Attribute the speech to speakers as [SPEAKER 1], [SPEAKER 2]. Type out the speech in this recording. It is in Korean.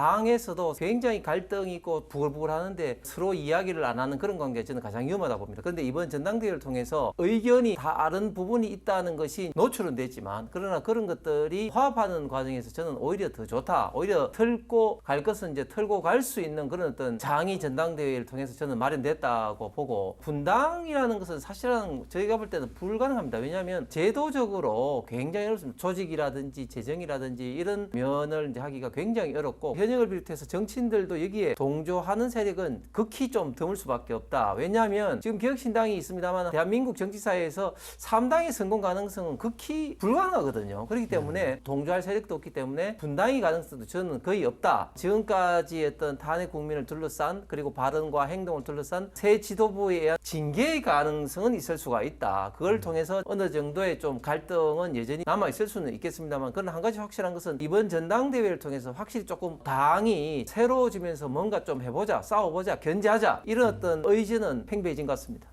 [SPEAKER 1] 당에서도 굉장히 갈등이 있고 부글부글 하는데 서로 이야기를 안 하는 그런 관계가 저는 가장 위험하다 봅니다. 그런데 이번 전당대회를 통해서 의견이 다른 부분이 있다는 것이 노출은 됐지만 그러나 그런 것들이 화합하는 과정에서 저는 오히려 더 좋다. 오히려 털고 갈 것은 이제 털고 갈 수 있는 그런 어떤 장이 전당대회를 통해서 저는 마련됐다고 보고 분당이라는 것은 사실은 저희가 볼 때는 불가능합니다. 왜냐하면 제도적으로 굉장히 어렵습니다. 조직이라든지 재정이라든지 이런 면을 이제 하기가 굉장히 어렵고 현역을 비롯해서 정치인들도 여기에 동조하는 세력은 극히 좀 드물 수밖에 없다. 왜냐하면 지금 개혁신당이 있습니다만 대한민국 정치사회에서 3당의 성공 가능성은 극히 불가능하거든요. 그렇기 때문에 동조할 세력도 없기 때문에 분당의 가능성도 저는 거의 없다. 지금까지 어떤 탄핵 국민을 둘러싼 그리고 발언과 행동을 둘러싼 새 지도부에 의한 징계의 가능성은 있을 수가 있다. 그걸 통해서 어느 정도의 좀 갈등은 여전히 남아 있을 수는 있겠습니다만 그런 한 가지 확실한 것은 이번 전당대회를 통해서 확실히 조금 당이 새로워지면서 뭔가 좀 해보자, 싸워보자, 견제하자 이런 어떤 의지는 팽배해진 것 같습니다.